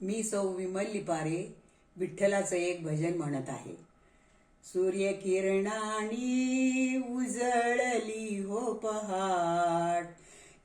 मी सौ विमल लिपारे विठ्ठलाचं एक भजन म्हणत आहे. सूर्यकिरणानी उजळली हो पहाट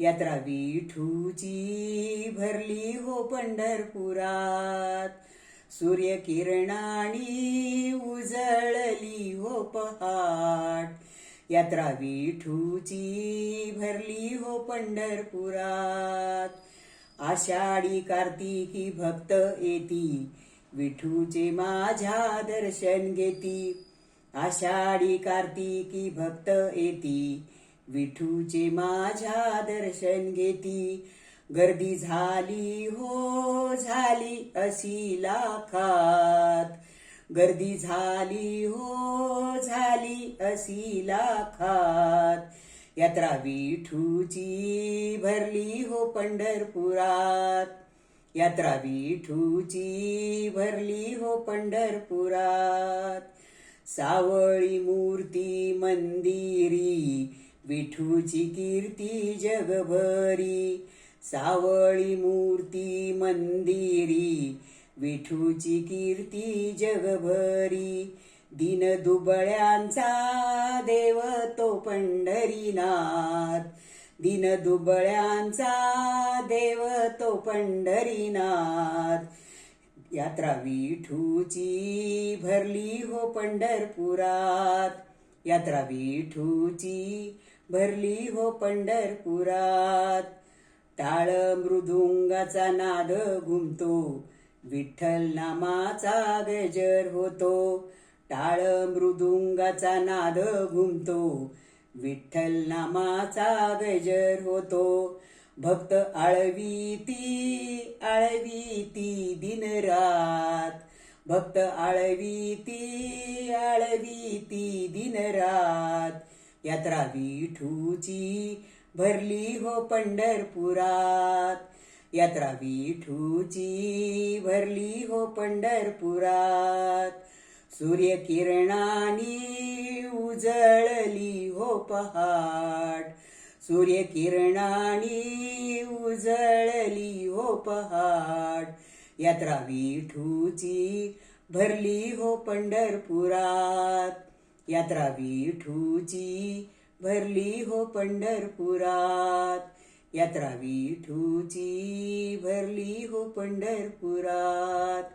यात्रा विठूची भरली हो पंढरपुरात. सूर्यकिरणानी उजळली हो पहाट यात्रा विठूची भरली हो पंढरपुरात. आषाढी कार्तिकी भक्त येती विठूचे माझ्या दर्शन घेती. आषाढी कार्तिकी भक्त येती विठूचे माझ्या दर्शन घेती. गर्दी झाली हो झाली अशी लाखात. गर्दी झाली हो झाली अशी लाखात. यात्रा विठूची भरली हो पंढरपुरात. यात्रा विठूची भरली हो पंढरपुरात. सावळी मूर्ती मंदिरी विठूची कीर्ती जगभरी. सावळी मूर्ती मंदिरी विठूची कीर्ती जगभरी. दिन दुबळ्यांचा देव तो पंढरीनाथ. दिन दुबळ्यांचा देव तो पंढरीनाथ. यात्रा विठूची भरली हो पंढरपुरात. यात्रा विठूची भरली हो पंढरपुरात. टाळ मृदुंगाचा नाद घुमतो विठ्ठल नामाचा गजर होतो. टाळ मृदुंगाचा नाद घुमतो. विठ्ठल नामाचा गजर होतो. भक्त आळवीती आळवीती दिनरात. भक्त आळवीती आळवीती दिनरात. यात्रा विठूची भरली हो पंढरपुरात. यात्रा विठूची भरली हो पंढरपुरात. सूर्यकिरणानी उजळली हो पहाट सूर्यकिरणानी उजळली हो पहाट यात्रा विठूची भरली हो पंढरपुरात. यात्रा विठूची भरली हो पंढरपुरात. यात्रा विठूची भरली हो पंढरपुरात.